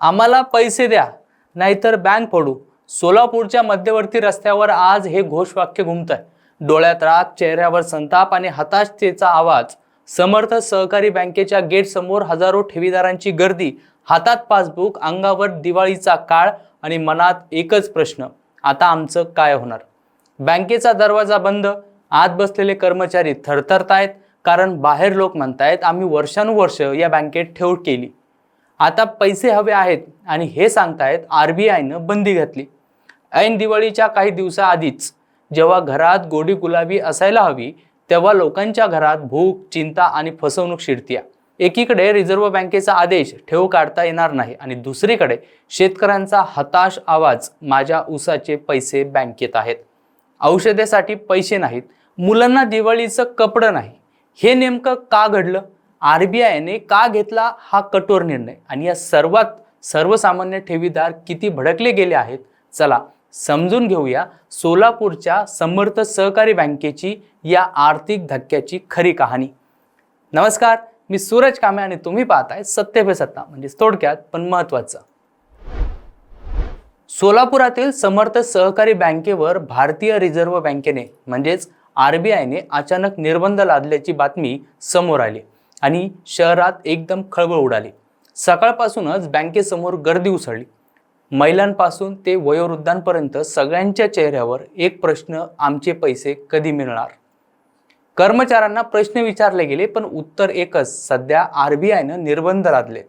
आम्हाला पैसे द्या नाहीतर बँक फोडू सोलापूरच्या मध्यवर्ती रस्त्यावर आज हे घोषवाक्य घुमत आहे डोळ्यात राग चेहऱ्यावर संताप आणि हताशतेचा आवाज. समर्थ सहकारी बँकेच्या गेट समोर हजारो ठेवीदारांची गर्दी. हातात पासबुक अंगावर दिवाळीचा काळ आणि मनात एकच प्रश्न आता आमचं काय होणार? बँकेचा दरवाजा बंद आत बसलेले कर्मचारी थरथरतायत कारण बाहेर लोक म्हणतायत आम्ही वर्षानुवर्ष या बँकेत ठेव केली. आता पैसे हवे आहेत आणि हे सांगतायत आर बी आयनं बंदी घातली. ऐन दिवाळीच्या काही दिवसाआधीच जेव्हा घरात गोडी गुलाबी असायला हवी तेव्हा लोकांच्या घरात भूक चिंता आणि फसवणूक शिरतीया. एकीकडे रिझर्व्ह बँकेचा आदेश ठेव काढता येणार नाही आणि दुसरीकडे शेतकऱ्यांचा हताश आवाज माझ्या ऊसाचे पैसे बँकेत आहेत. औषधेसाठी पैसे नाहीत मुलांना दिवाळीचं कपडं नाही. हे नेमकं का घडलं? आर बी आयने का घेतला हा कठोर निर्णय? आणि या सर्वात सर्वसामान्य ठेवीदार किती भडकले गेले आहेत? चला समजून घेऊया सोलापूरच्या समर्थ सहकारी बँकेची या आर्थिक धक्क्याची खरी कहाणी. नमस्कार मी सूरज कामे आणि तुम्ही पाहताय सत्य पे सत्ता म्हणजे थोडक्यात पण महत्वाचं सोलापुरातील समर्थ सहकारी बँकेवर भारतीय रिझर्व्ह बँकेने म्हणजेच आर बी आयने अचानक निर्बंध लादल्याची बातमी समोर आली. आणि शहरात एकदम खळबळ उडाली. सकाळपासूनच बँकेसमोर गर्दी उसळली. महिलांपासून ते वयोवृद्धांपर्यंत सगळ्यांच्या चेहऱ्यावर एक प्रश्न आमचे पैसे कधी मिळणार? कर्मचाऱ्यांना प्रश्न विचारले गेले पण उत्तर एकच सध्या आर बी आयनं निर्बंध लादलेत.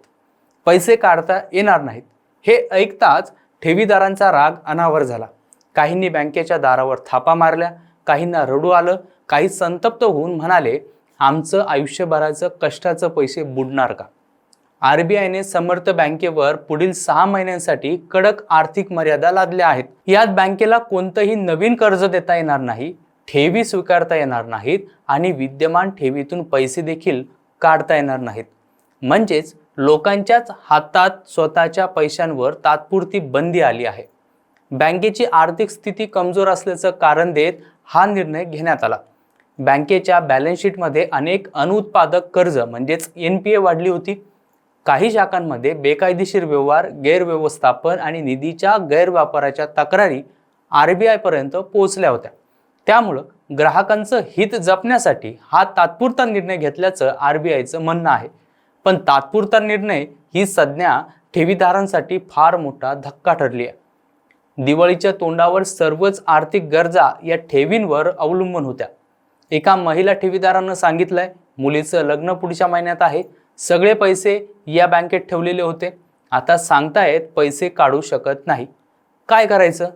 पैसे काढता येणार नाहीत. हे ऐकताच ठेवीदारांचा राग अनावर झाला. काहींनी बँकेच्या दारावर थापा मारल्या काहींना रडू आलं काही संतप्त होऊन म्हणाले आमचं आयुष्यभराचं कष्टाचं पैसे बुडणार का? आर बी आयने समर्थ बँकेवर पुढील सहा महिन्यांसाठी कडक आर्थिक मर्यादा लादल्या आहेत. यात बँकेला कोणतंही नवीन कर्ज देता येणार नाही ठेवी स्वीकारता येणार नाहीत आणि विद्यमान ठेवीतून पैसे देखील काढता येणार नाहीत. म्हणजेच लोकांच्याच हातात स्वतःच्या पैशांवर तात्पुरती बंदी आली आहे. बँकेची आर्थिक स्थिती कमजोर असल्याचं कारण देत हा निर्णय घेण्यात आला. बँकेच्या बॅलन्स शीटमध्ये अनेक अनुत्पादक कर्ज म्हणजेच एन पी ए वाढली होती. काही शाखांमध्ये बेकायदेशीर व्यवहार गैरव्यवस्थापन आणि निधीच्या गैरवापराच्या तक्रारी आर बी आयपर्यंत पोहोचल्या होत्या. त्यामुळं ग्राहकांचं हित जपण्यासाठी हा तात्पुरता निर्णय घेतल्याचं आर बी आयचं म्हणणं आहे. पण तात्पुरता निर्णय ही संज्ञा ठेवीदारांसाठी फार मोठा धक्का ठरली आहे. दिवाळीच्या तोंडावर सर्वच आर्थिक गरजा या ठेवींवर अवलंबून होत्या. एका महिला ठेवीदारानं सांगितलंय मुलीचं लग्न पुढच्या महिन्यात आहे सगळे पैसे या बँकेत ठेवलेले होते. आता सांगतायत पैसे काढू शकत नाही. काय करायचं?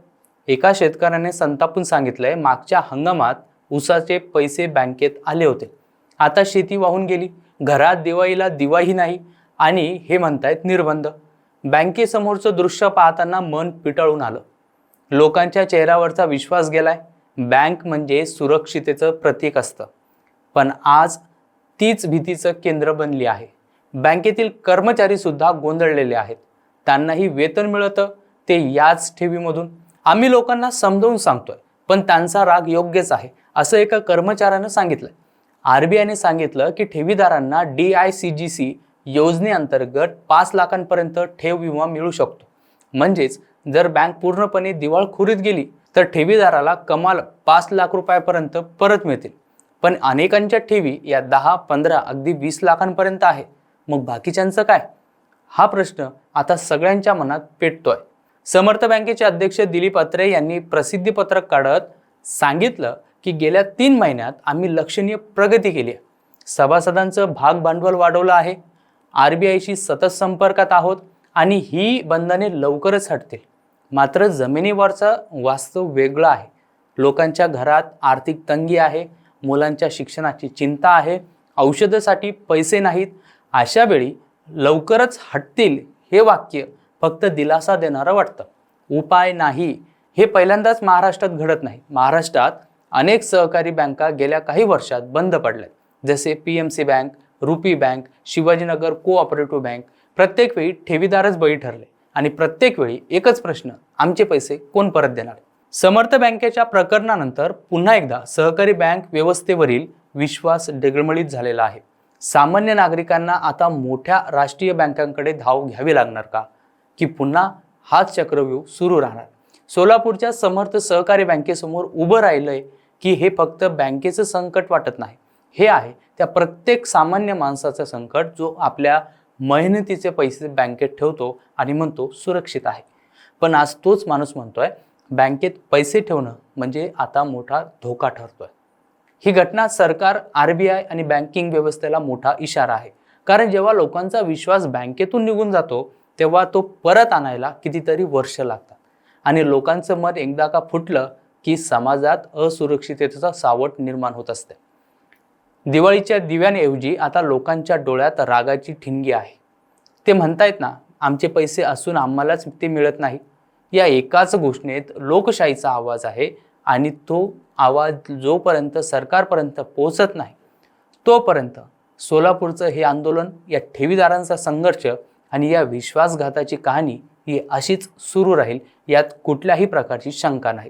एका शेतकऱ्याने संतापून सांगितलंय मागच्या हंगामात उसाचे पैसे बँकेत आले होते. आता शेती वाहून गेली. घरात दिवाळीला दिवाही नाही आणि हे म्हणतायत निर्बंध. बँकेसमोरचं दृश्य पाहताना मन पिटाळून आलं. लोकांच्या चेहऱ्यावरचा विश्वास गेलाय. बँक म्हणजे सुरक्षितेचं प्रतीक असतं. पण आज तीच भीतीचं केंद्र बनली आहे. बँकेतील कर्मचारीसुद्धा गोंधळलेले आहेत. त्यांनाही वेतन मिळतं ते याच ठेवीमधून. आम्ही लोकांना समजावून सांगतोय पण त्यांचा राग योग्यच आहे असं एका कर्मचाऱ्यानं सांगितलं आर बी आयने सांगितलं की ठेवीदारांना D I C G C योजनेअंतर्गत पाच लाखांपर्यंत ठेव विमा मिळू शकतो. म्हणजेच जर बँक पूर्णपणे दिवाळखोरीत गेली तर ठेवीदाराला कमाल पाच लाख रुपयापर्यंत परत मिळतील. पण अनेकांच्या ठेवी या दहा पंधरा अगदी वीस लाखांपर्यंत आहे. मग बाकीच्यांचं काय? हा प्रश्न आता सगळ्यांच्या मनात पेटतोय. समर्थ बँकेचे अध्यक्ष दिलीप अत्रे यांनी प्रसिद्धीपत्रक काढत सांगितलं की गेल्या तीन महिन्यात आम्ही लक्षणीय प्रगती केली आहे. सभासदांचं भाग भांडवल वाढवलं आहे. आर बी आयशी सतत संपर्कात आहोत. आणि ही बंधने लवकरच हटतील. मात्र जमिनीवरचं वास्तव वेगळं आहे. लोकांच्या घरात आर्थिक तंगी आहे मुलांच्या शिक्षणाची चिंता आहे औषधासाठी पैसे नाहीत. अशा वेळी लवकरच हटतील हे वाक्य फक्त दिलासा देणारं वाटतं. उपाय नाही. हे पहिल्यांदाच महाराष्ट्रात घडत नाही. महाराष्ट्रात अनेक सहकारी बँका गेल्या काही वर्षात बंद पडल्या जसे P M C bank rupee bank Shivajinagar cooperative bank प्रत्येक वेळी ठेवीदारच बळी ठरले. आणि प्रत्येक वेळी एकच प्रश्न आमचे पैसे कोण परत देणार? समर्थ बँकेच्या प्रकरणानंतर पुन्हा एकदा सहकारी बँक व्यवस्थेवरील विश्वास डगळमळीत झालेला आहे. सामान्य नागरिकांना आता मोठ्या राष्ट्रीय बँकांकडे धाव घ्यावी लागणार का? की पुन्हा हाच चक्रव्यूह सुरू राहणार? सोलापूरच्या समर्थ सहकारी बँकेसमोर उभं राहिलंय की हे फक्त बँकेचं संकट वाटत नाही. हे आहे त्या प्रत्येक सामान्य माणसाचं संकट जो आपल्या मेहनतीचे पैसे बँकेत ठेवतो आणि म्हणतो सुरक्षित आहे. पण आज तोच माणूस म्हणतोय बँकेत पैसे ठेवणं म्हणजे आता मोठा धोका ठरतोय. ही घटना सरकार आर बी आय आणि बँकिंग व्यवस्थेला मोठा इशारा आहे. कारण जेव्हा लोकांचा विश्वास बँकेतून निघून जातो तेव्हा तो परत आणायला कितीतरी वर्ष लागतात. आणि लोकांचं मत एकदा का फुटलं की समाजात असुरक्षिततेचा सावट निर्माण होत असते. दिवाळीच्या दिव्यांऐवजी आता लोकांच्या डोळ्यात रागाची ठिणगी आहे. ते म्हणतायत ना आमचे पैसे असून आम्हालाच ते मिळत नाही. या एकाच घोषणेत लोकशाहीचा आवाज आहे आणि तो आवाज जोपर्यंत सरकारपर्यंत पोहोचत नाही तोपर्यंत सोलापूरचं हे आंदोलन या ठेवीदारांचा संघर्ष आणि या विश्वासघाताची कहाणी ही अशीच सुरू राहील यात कुठल्याही प्रकारची शंका नाही.